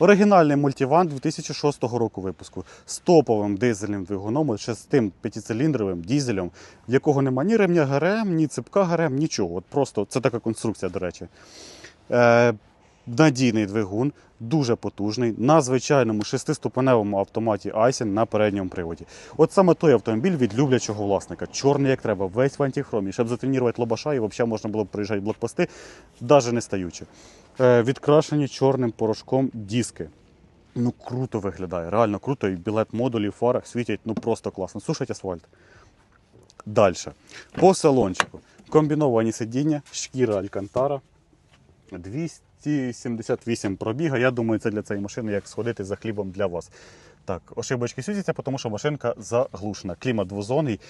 Оригінальний мультиван 2006 року випуску з топовим дизельним двигуном, ще з тим п'ятициліндровим дізелем, в якого нема ні ремня ГРМ, ні ципка ГРМ, нічого. От просто це така конструкція, до речі. Е, надійний двигун, дуже потужний, на звичайному шестиступеневому автоматі Айсен на передньому приводі. От саме той автомобіль від люблячого власника. Чорний, як треба, весь в антихромі. Щоб затренувати лобаша, і взагалі можна було б проїжджати блокпости, навіть не стаючи. Е, відкрашені чорним порошком диски. Ну круто виглядає, реально круто. І білет модулі фарах світять ну просто класно. Сушать асфальт. Далі. По салончику. Комбіновані сидіння, шкіра Алькантара. 278 пробіга. Я думаю, це для цієї машини як сходити за хлібом для вас. Так, ошибочки світяться, тому що машинка заглушена. Клімат двозонний,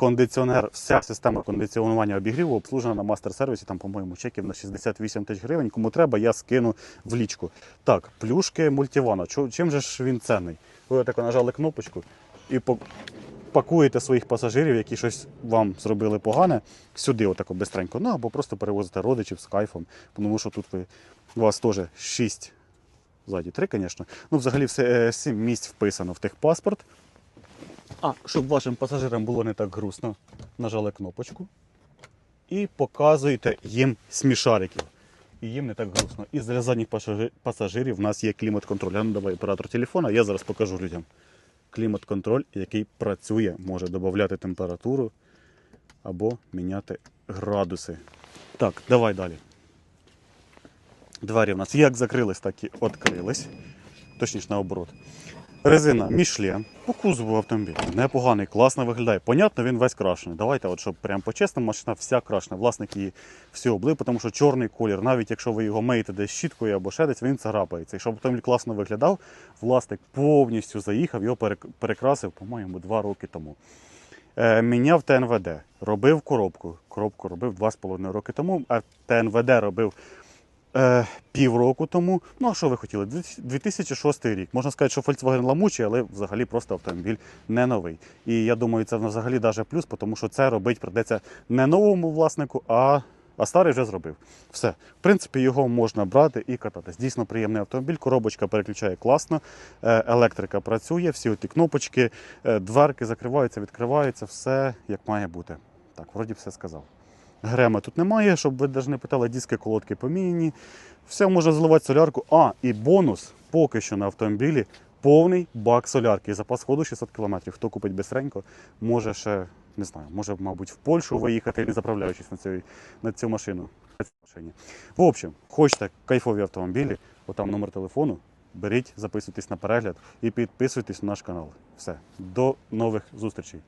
кондиціонер, вся система кондиціонування обігріву обслужена на мастер-сервісі. Там, по-моєму, чеків на 68 тисяч гривень. Кому треба, я скину в лічку. Так, плюшки мультивана. Чим же ж він цінний? Ви отако нажали кнопочку і пакуєте своїх пасажирів, які щось вам зробили погане, сюди отако бистренько. Ну або просто перевозите родичів з кайфом, тому що тут ви, у вас теж 6, ззаді 3, звісно. Ну, взагалі, все, 7 місць вписано в техпаспорт. А, щоб вашим пасажирам було не так грустно, нажали кнопочку і показуєте їм смішариків. І їм не так грустно. І для задніх пасажирів в нас є клімат-контроль. А ну давай оператор телефона, я зараз покажу людям. Клімат-контроль, який працює, може додати температуру або міняти градуси. Так, давай далі. Двері в нас як закрились, так і відкрились. Точніше, наоборот. Резина Мішлен. По кузову автомобіля. Непоганий, класно виглядає. Понятно, він весь крашений. Давайте, от, щоб прям по-чесному, машина вся крашена. Власник її всі облив, тому що чорний колір, навіть якщо ви його миєте десь щіткою або ще десь, він царапається. І щоб автомобіль класно виглядав, власник повністю заїхав, його перекрасив, по-моєму, два роки тому. Е, міняв ТНВД, робив коробку. Коробку робив 2,5 роки тому, а ТНВД робив е, півроку тому. Ну, а що ви хотіли? 2006 рік. Можна сказати, що Volkswagen ламучий, але взагалі просто автомобіль не новий. І я думаю, це взагалі даже плюс, тому що це робить придеться не новому власнику, а, а старий вже зробив. Все. В принципі, його можна брати і кататись. Дійсно приємний автомобіль, коробочка переключає класно, е, електрика працює, всі ті кнопочки, е, дверки закриваються, відкриваються, все як має бути. Так, вроді все сказав. Грема тут немає, щоб ви навіть не питали, диски, колодки поміняні. Все можна заливати солярку. А, і бонус поки що на автомобілі повний бак солярки. Запас ходу 600 км. Хто купить бистренько, може ще, не знаю, може, мабуть, в Польщу виїхати, не заправляючись на цю, на цю машину. В общем, хочете кайфові автомобілі, отам номер телефону. Беріть, записуйтесь на перегляд і підписуйтесь на наш канал. Все, до нових зустрічей.